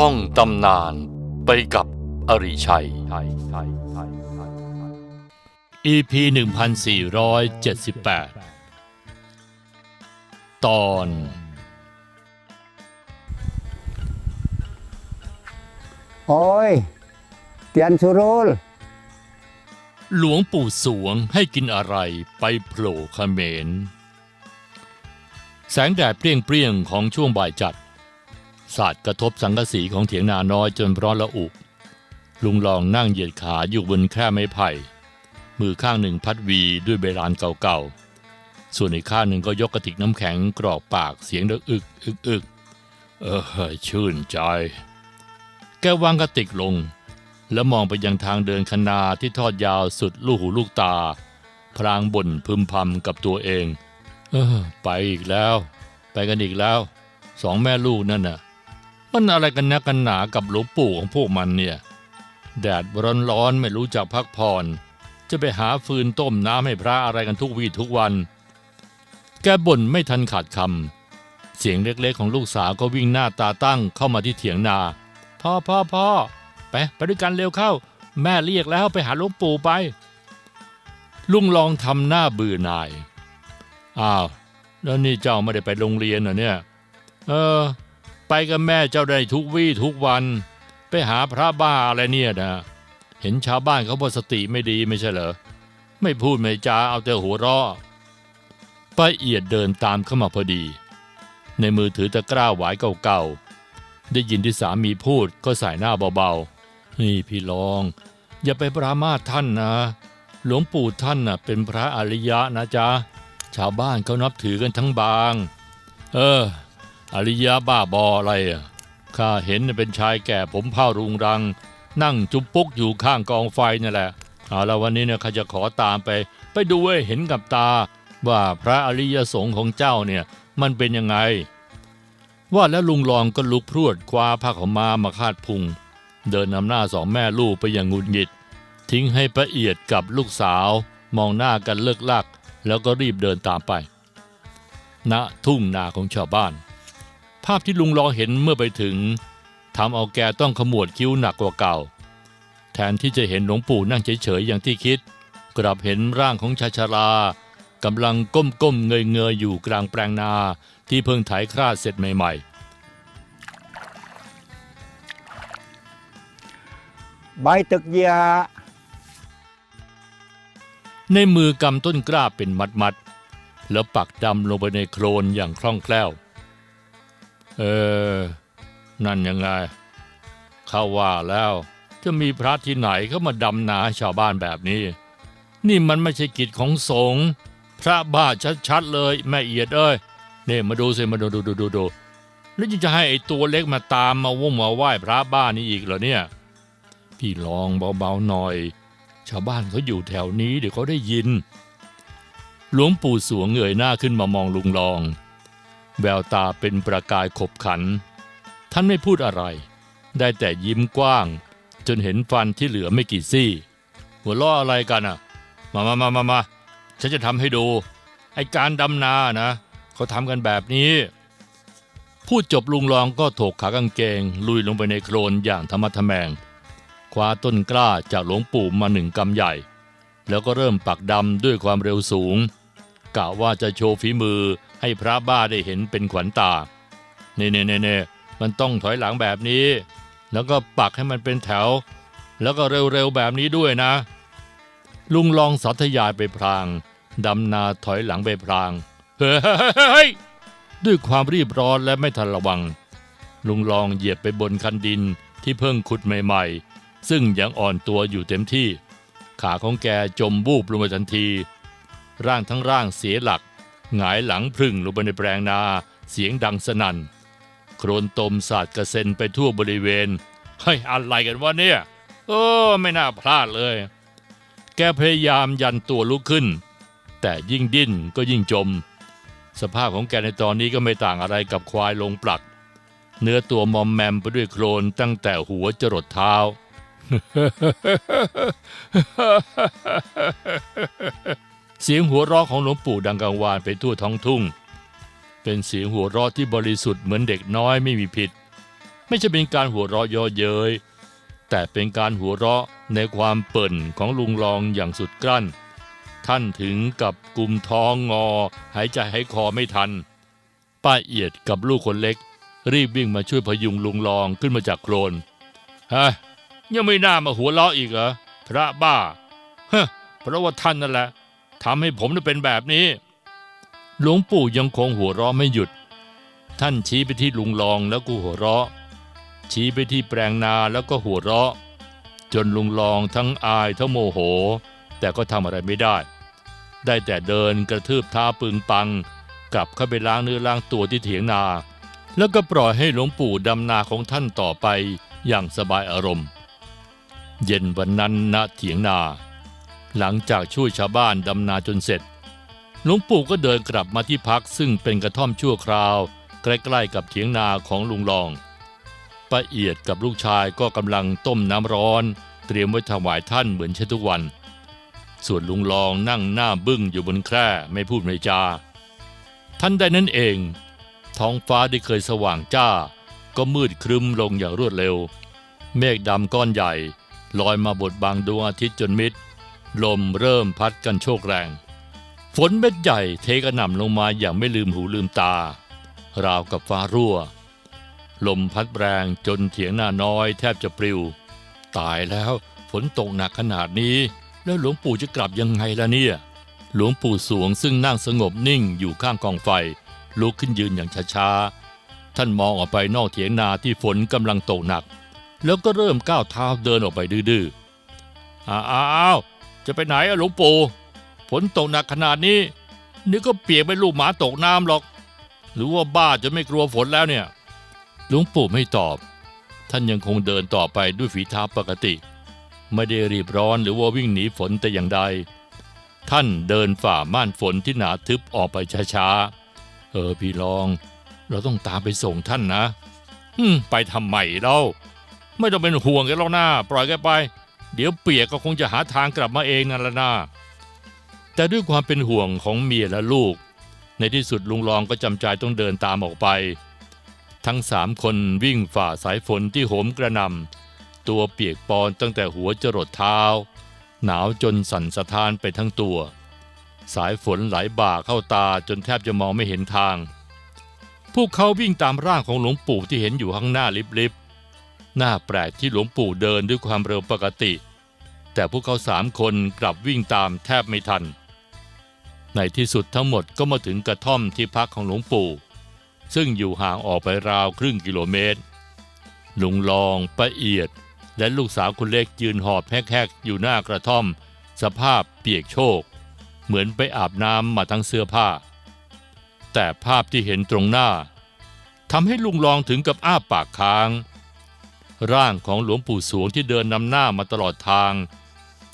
ท่องตำนานไปกับอริชัย EP 1478 ตอน โอ้ย เตียนสุรุลหลวงปู่สวงให้กินอะไรไปโผล่เขมร แสงแดดเปรี้ยงๆของช่วงบ่ายจัด สาดกระทบสังกะสีของเถียงนาน้อยจนร้อนละอุ ลุงลองนั่งเหยียดขาอยู่บนแคร่ไม้ไผ่ มือข้างหนึ่งพัดวีด้วยเบลานเก่าๆ ส่วนอีกข้างหนึ่งก็ยกกระติกน้ำแข็งกรอกปากเสียงดังอึกอึกอึกเออชื่นใจ แกวางกระติกลง แล้วมองไปยังทางเดินคนาที่ทอดยาวสุดลูกหูลูกตา พลางบ่นพึมพำกับตัวเอง เออ ไปอีกแล้ว ไปกันอีกแล้ว สองแม่ลูกนั่นน่ะ มันอะไรกันนักกันหนากับหลวงปู่ของพวกมันเนี่ย แดดร้อนๆไม่รู้จักพักผ่อน จะไปหาฟืนต้มน้ำให้พระอะไรกันทุกวี่ทุกวัน แกบ่นไม่ทันขาดคำเสียงเล็กๆของลูกสาวก็วิ่งหน้าตาตั้งเข้ามาที่เถียงนา พ่อพ่อพ่อไปไปด้วยกันเร็วเข้า แม่เรียกแล้วไปหาหลวงปู่ไป ลุงลองทำหน้าเบื่อหน่าย อ้าว แล้วนี่เจ้าไม่ได้ไปโรงเรียนเหรอเนี่ย เออ ไปกับแม่เจ้าได้ทุกวี่ทุกวัน ไปหาพระบ้าอะไรเนี่ยนะเห็นชาวบ้านเขาบอสติไม่ดีไม่ใช่เหรอไม่พูดไม่จาเอาแต่หัวเราะป้าเอียดเดินตามเข้ามาพอดี ในมือถือตะกร้าหวายเก่าๆได้ยินที่สามีพูดก็ใส่หน้าเบาๆนี่พี่ลอง อย่าไปปรามาสท่านนะ หลวงปู่ท่านน่ะ เป็นพระอริยะนะจ๊ะชาวบ้านเขานับถือกันทั้งบาง เออ อริยะบ้าบออะไรอะข้าเห็นเป็นชายแก่ผมเผ้ารุงรัง นั่งจุบปุกอยู่ข้างกองไฟนั่แหละเอาละวันนี้เนี่ยข้าจะขอตามไป ไปดูให้เห็นกับตา ว่าพระอริยสงฆ์ของเจ้าเนี่ยมันเป็นยังไง ว่าแล้วลุงลองก็ลุกพรวดคว้าผ้าขามามาคาดพุง เดินนำหน้าสองแม่ลูกไปอย่างหงุดหงิด ทิ้งให้ประเอียดกับลูกสาว มองหน้ากันเลิกลัก แล้วก็รีบเดินตามไปณทุ่งนาของชาวบ้าน ภาพที่ลุงลองเห็นเมื่อไปถึงทำเอาแกต้องขมวดคิ้วหนักกว่าเก่า แทนที่จะเห็นหลวงปู่นั่งเฉยๆอย่างที่คิด กลับเห็นร่างของชายชรากำลังก้มๆเงยๆอยู่กลางแปลงนาที่เพิ่งไถคราดเสร็จใหม่ใบตึกเยียๆในมือกำต้นกล้าเป็นมัดๆแล้วปักดำลงไปในโคลนอย่างคล่องแคล่ว เออ นั่นยังไงเข้าว่าแล้ว จะมีพระที่ไหนเขามาดำนาให้ชาวบ้านแบบนี้ นี่มันไม่ใช่กิจของสงฆ์พระบ้าชัดๆเลย แม่เอียดเอ้ยเนี่มาดูสิมาดูดูดูดูดูแล้วยังจะให้ไอ้ตัวเล็กมาตามมาว่งมาไหว้พระบ้านนี่อีกเหรอเนี่ย พี่ลองเบาๆหน่อย ชาวบ้านเขาอยู่แถวนี้เดี๋ยวเขาได้ยิน หลวงปู่สวงเงยหน้าขึ้นมามองลุงลอง แววตาเป็นประกายขบขัน ท่านไม่พูดอะไร ได้แต่ยิ้มกว้าง จนเห็นฟันที่เหลือไม่กี่ซี่ หัวล้ออะไรกันอะ มามามามามาฉันจะทำให้ดู ไอการดำนานะ เขาทำกันแบบนี้ พูดจบลุงลองก็ถกขากางเกง ลุยลงไปในโคลนอย่างธรรมะทแมง คว้าต้นกล้าจากหลวงปู่มาหนึ่งกำใหญ่ แล้วก็เริ่มปักดำด้วยความเร็วสูงกะว่าจะโชว์ฝีมือ ให้พระบ้าได้เห็นเป็นขวัญตาเน่เน่เน่เน่มันต้องถอยหลังแบบนี้ แล้วก็ปักให้มันเป็นแถว แล้วก็เร็วๆแบบนี้ด้วยนะ ลุงลองสาธยายไปพลางดำนาถอยหลังไปพลางเฮ้ยด้วยความรีบร้อนและไม่ทันระวัง ลุงลองเหยียบไปบนคันดินที่เพิ่งขุดใหม่ๆ ซึ่งยังอ่อนตัวอยู่เต็มที่ ขาของแกจมบูบลงไปทันที ร่างทั้งร่างเสียหลัก หงายหลังพึ่งลงไปในแปลงนาเสียงดังสนั่น โครนตมสาดกระเซ็นไปทั่วบริเวณเฮ้ยอะไรกันวะเนี่ยโอ้ไม่น่าพลาดเลย แกพยายามยันตัวลุกขึ้น แต่ยิ่งดิ้นก็ยิ่งจม สภาพของแกในตอนนี้ก็ไม่ต่างอะไรกับควายลงปลัก เนื้อตัวมอมแมมไปด้วยโคลนตั้งแต่หัวจรดเท้า เสียงหัวเราะของหลวงปู่ดังกังวานไปทั่วท้องทุ่ง เป็นเสียงหัวเราะที่บริสุทธิ์เหมือนเด็กน้อยไม่มีผิด ไม่ใช่เป็นการหัวเราะย่อเย้ยแต่เป็นการหัวเราะในความเปิ่นของลุงลองอย่างสุดกลั้น ท่านถึงกับกลุมท้องงอ หายใจหายคอไม่ทัน ป้าเอียดกับลูกคนเล็ก รีบวิ่งมาช่วยพยุงลุงลองขึ้นมาจากโคลนฮะยังไม่น่ามาหัวเราะอีกเหรอพระบ้าฮะเพราะว่าท่านนั่นแหละ ทำให้ผมได้เป็นแบบนี้ หลวงปู่ยังคงหัวเราะไม่หยุด ท่านชี้ไปที่ลุงลองแล้วก็หัวเราะ ชี้ไปที่แปลงนาแล้วก็หัวเราะ จนลุงลองทั้งอายทั้งโมโห แต่ก็ทำอะไรไม่ได้ ได้แต่เดินกระทืบท้าปึงปัง กลับเข้าไปล้างเนื้อล้างตัวที่เถียงนา แล้วก็ปล่อยให้หลวงปู่ดำนาของท่านต่อไปอย่างสบายอารมณ์ เย็นวันนั้นณเถียงนา หลังจากช่วยชาวบ้านดำนาจนเสร็จ หลวงปู่ก็เดินกลับมาที่พักซึ่งเป็นกระท่อมชั่วคราว ใกล้ๆกับเถียงนาของลุงลองป้าเอียดกับลูกชายก็กำลังต้มน้ำร้อน เตรียมไว้ถวายท่านเหมือนเช่นทุกวัน ส่วนลุงลองนั่งหน้าบึ้งอยู่บนแคร่ไม่พูดไม่จา ท่านใดนั้นเอง ท้องฟ้าที่เคยสว่างจ้า ก็มืดครึ้มลงอย่างรวดเร็ว เมฆดำก้อนใหญ่ลอยมาบดบังดวงอาทิตย์จนมิด ลมเริ่มพัดกันโชกแรง ฝนเม็ดใหญ่เทกระหน่ำลงมาอย่างไม่ลืมหูลืมตา ราวกับฟ้ารั่ว ลมพัดแรงจนเถียงหน้าน้อยแทบจะปลิว ตายแล้วฝนตกหนักขนาดนี้ แล้วหลวงปู่จะกลับยังไงล่ะเนี่ย หลวงปู่สวงซึ่งนั่งสงบนิ่งอยู่ข้างกองไฟ ลุกขึ้นยืนอย่างช้าๆ ท่านมองออกไปนอกเถียงนาที่ฝนกำลังตกหนัก แล้วก็เริ่มก้าวเท้าเดินออกไปดื้อๆอ้าว จะไปไหนอะหลวงปู่ฝนตกหนักขนาดนี้นี่ก็เปียกเป็นลูกหมาตกน้ำหรอก หรือว่าบ้าจะไม่กลัวฝนแล้วเนี่ยหลวงปู่ไม่ตอบ ท่านยังคงเดินต่อไปด้วยฝีเท้าปกติ ไม่ได้รีบร้อนหรือว่าวิ่งหนีฝนแต่อย่างใด ท่านเดินฝ่าม่านฝนที่หนาทึบออกไปช้าๆเออพี่ลอง เราต้องตามไปส่งท่านนะอืมไปทำไมเล่าไม่ต้องเป็นห่วงแกันแล้วนะปล่อยแกไป เดี๋ยวเปียกก็คงจะหาทางกลับมาเองนั่นละนะแต่ด้วยความเป็นห่วงของเมียและลูก ในที่สุดลุงรองก็จำใจต้องเดินตามออกไป ทั้งสามคนวิ่งฝ่าสายฝนที่โหมกระหน่ำตัวเปียกปอนตั้งแต่หัวจรดเท้า หนาวจนสั่นสะท้านไปทั้งตัว สายฝนไหลบ่าเข้าตาจนแทบจะมองไม่เห็นทาง พวกเขาวิ่งตามร่างของหลวงปู่ที่เห็นอยู่ข้างหน้าลิบๆห น้าแปลกที่หลวงปู่เดินด้วยความเร็วปกติ แต่พวกเขาสามคนกลับวิ่งตามแทบไม่ทัน ในที่สุดทั้งหมดก็มาถึงกระท่อมที่พักของหลวงปู่ ซึ่งอยู่ห่างออกไปราวครึ่งกิโลเมตร ลุงลองป้าเอียด และลูกสาวคนเล็กยืนหอบแฮกๆอยู่หน้ากระท่อม สภาพเปียกโชก เหมือนไปอาบน้ำมาทั้งเสื้อผ้า แต่ภาพที่เห็นตรงหน้าทำให้ลุงลองถึงกับอ้าปากค้าง ร่างของหลวงปู่สวงที่เดินนำหน้ามาตลอดทาง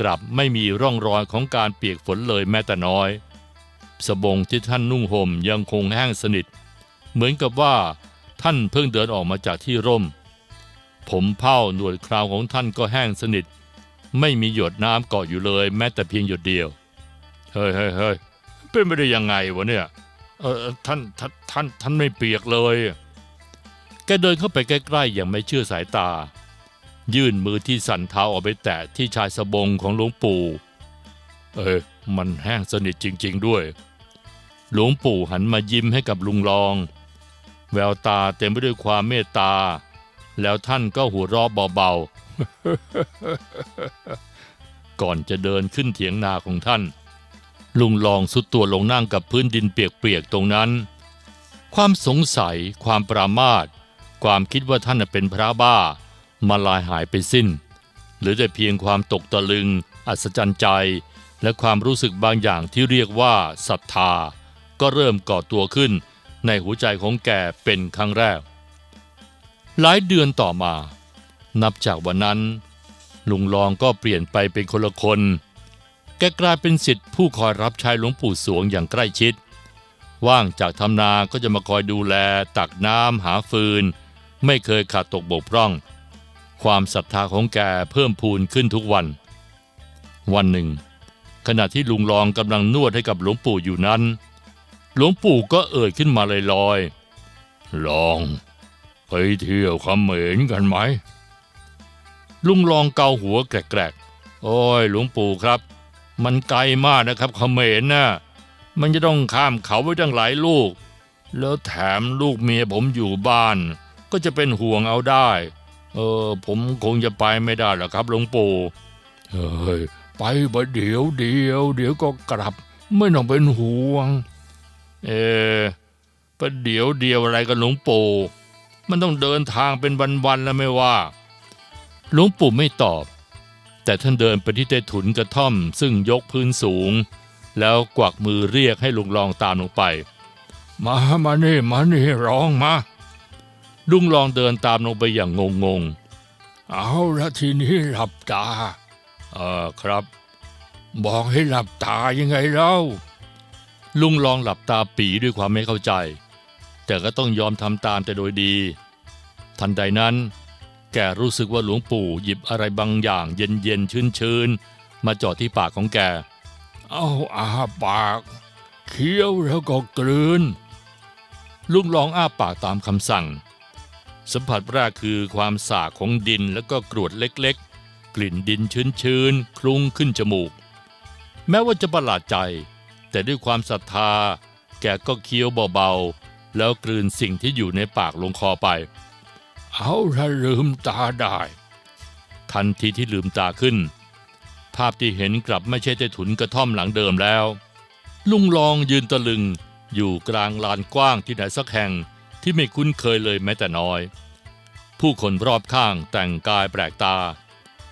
กลับไม่มีร่องรอยของการเปียกฝนเลยแม้แต่น้อย สบงที่ท่านนุ่งห่มยังคงแห้งสนิท เหมือนกับว่าท่านเพิ่งเดินออกมาจากที่ร่ม ผมเผ้าหนวดคราวของท่านก็แห้งสนิท ไม่มีหยดน้ำเกาะอยู่เลยแม้แต่เพียงหยดเดียว เฮ้ยเฮ้ยเฮ้ยเป็นไปได้ยังไงวะเนี่ยเออท่านท่านท่านท่านไม่เปียกเลย แกเดินเข้าไปใกล้ๆอย่างไม่เชื่อสายตา ยื่นมือที่สั่นเท้าออกไปแตะที่ชายสบงของหลวงปู่ เออ มันแห้งสนิทจริง ๆด้วย หลวงปู่หันมายิ้มให้กับลุงรอง แววตาเต็มไปด้วยความเมตตา แล้วท่านก็หัวเราะเบาๆ ก่อนจะเดินขึ้นเถียงนาของท่าน ลุงลองสุดตัวลงนั่งกับพื้นดินเปียกๆตรงนั้นความสงสัยความปรามาท ความคิดว่าท่านเป็นพระบ้า มาลายหายไปสิ้น หรือแต่เพียงความตกตะลึง อัศจรรย์ใจ และความรู้สึกบางอย่างที่เรียกว่าศรัทธา ก็เริ่มก่อตัวขึ้นในหัวใจของแกเป็นครั้งแรก หลายเดือนต่อมา นับจากวันนั้น ลุงลองก็เปลี่ยนไปเป็นคนละคน แกกลายเป็นสิทธิ์ผู้คอยรับใช้หลวงปู่สวงอย่างใกล้ชิด ว่างจากทำนาก็จะมาคอยดูแล ตักน้ำหาฟืน ไม่เคยขาดตกบกพร่อง ความศรัทธาของแกเพิ่มพูนขึ้นทุกวัน วันหนึ่ง ขณะที่ลุงลองกำลังนวดให้กับหลวงปู่อยู่นั้น หลวงปู่ก็เอ่ยขึ้นมาลอยๆลอง ไปเที่ยวเขมรกันไหม ลุงลองเกาหัวแกรกๆ โอ้ยหลวงปู่ครับ มันไกลมากนะครับเขมรน่ะมันจะต้องข้ามเขาไปตั้งหลายลูก แล้วแถมลูกเมียผมอยู่บ้าน ก็จะเป็นห่วงเอาได้ เออ ผมคงจะไปไม่ได้หรอกครับหลวงปู่เฮ้ยไปประเดี๋ยวเดียว เดี๋ยวก็กลับ ไม่ต้องเป็นห่วง เออประเดี๋ยวเดียวอะไรกันหลวงปู่มันต้องเดินทางเป็นวันๆแล้วไม่ว่าหลวงปู่ไม่ตอบ แต่ท่านเดินไปที่ใต้ถุนกระท่อม ซึ่งยกพื้นสูง แล้วกวักมือเรียกให้ลุงลองตามลงไป มามานี่มานี่ร้องมา ลุงลองเดินตามลงไปอย่างงงๆเอาละทีนี้หลับตา เออครับ บอกให้หลับตายังไงเล่า ลุงลองหลับตาปีด้วยความไม่เข้าใจ แต่ก็ต้องยอมทำตามแต่โดยดี ทันใดนั้น แกรู้สึกว่าหลวงปู่หยิบอะไรบางอย่างเย็นเย็นชื้นชื้นๆมาจอดที่ปากของแก เอาอาปาก เคี้ยวแล้วก็กลืนลุงลองอ้าปากตามคำสั่ง สัมผัสแรกคือความสากของดินแล้วก็กรวดเล็กๆ กลิ่นดินชื้นๆ คลุ้งขึ้นจมูก แม้ว่าจะประหลาดใจ แต่ด้วยความศรัทธา แกก็เคี้ยวเบาๆ แล้วกลืนสิ่งที่อยู่ในปากลงคอไป เอาถ้าลืมตาได้ ทันทีที่ลืมตาขึ้น ภาพที่เห็นกลับไม่ใช่ใต้ถุนกระท่อมหลังเดิมแล้ว ลุงลองยืนตะลึงอยู่กลางลานกว้างที่ไหนสักแห่ง ที่ไม่คุ้นเคยเลยแม้แต่น้อย ผู้คนรอบข้างแต่งกายแปลกตา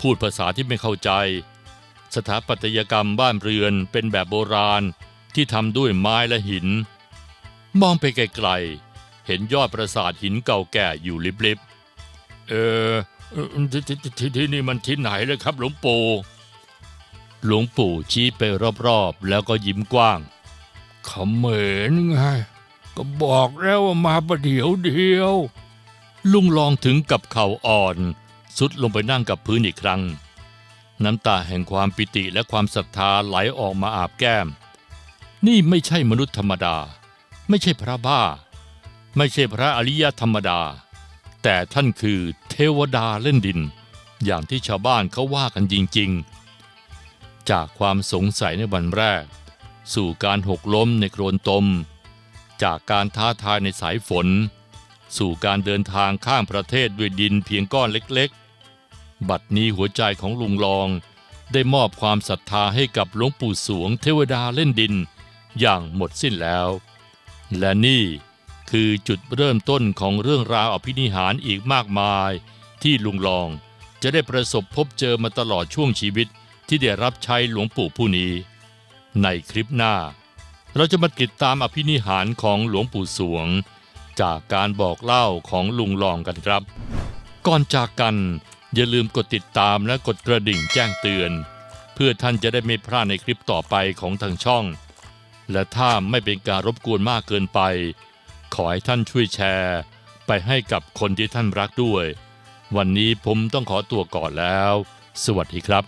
พูดภาษาที่ไม่เข้าใจ สถาปัตยกรรมบ้านเรือนเป็นแบบโบราณที่ทำด้วยไม้และหิน มองไปไกลๆ เห็นยอดปราสาทหินเก่าแก่อยู่ลิบๆ เออทททที่นี่มันที่ไหนเลยครับหลวงปู่หลวงปู่ชี้ไปรอบๆ แล้วก็ยิ้มกว้างเขมรไง ก็บอกแล้วว่ามาประเดี๋ยวเดียว ลุงลองถึงกับเข่าอ่อน สุดลงไปนั่งกับพื้นอีกครั้ง น้ำตาแห่งความปิติและความศรัทธาไหลออกมาอาบแก้ม นี่ไม่ใช่มนุษย์ธรรมดา ไม่ใช่พระบ้า ไม่ใช่พระอริยธรรมดา แต่ท่านคือเทวดาเล่นดิน อย่างที่ชาวบ้านเขาว่ากันจริง ๆ จากความสงสัยในวันแรก สู่การหกล้มในโครนตม จากการท้าทายในสายฝน สู่การเดินทางข้ามประเทศด้วยดินเพียงก้อนเล็กๆ บัดนี้หัวใจของลุงลองได้มอบความศรัทธาให้กับหลวงปู่สวงเทวดาเล่นดิน อย่างหมดสิ้นแล้ว และนี่คือจุดเริ่มต้นของเรื่องราวอภินิหารอีกมากมาย ที่ลุงลองจะได้ประสบพบเจอมาตลอดช่วงชีวิตที่ได้รับใช้หลวงปู่ผู้นี้ ในคลิปหน้า เราจะมาติดตามอภินิหารของหลวงปู่สวง จากการบอกเล่าของลุงลองกันครับ ก่อนจากกันอย่าลืมกดติดตามและกดกระดิ่งแจ้งเตือน เพื่อท่านจะได้ไม่พลาดในคลิปต่อไปของทางช่อง และถ้าไม่เป็นการรบกวนมากเกินไป ขอให้ท่านช่วยแชร์ ไปให้กับคนที่ท่านรักด้วย วันนี้ผมต้องขอตัวก่อนแล้ว สวัสดีครับ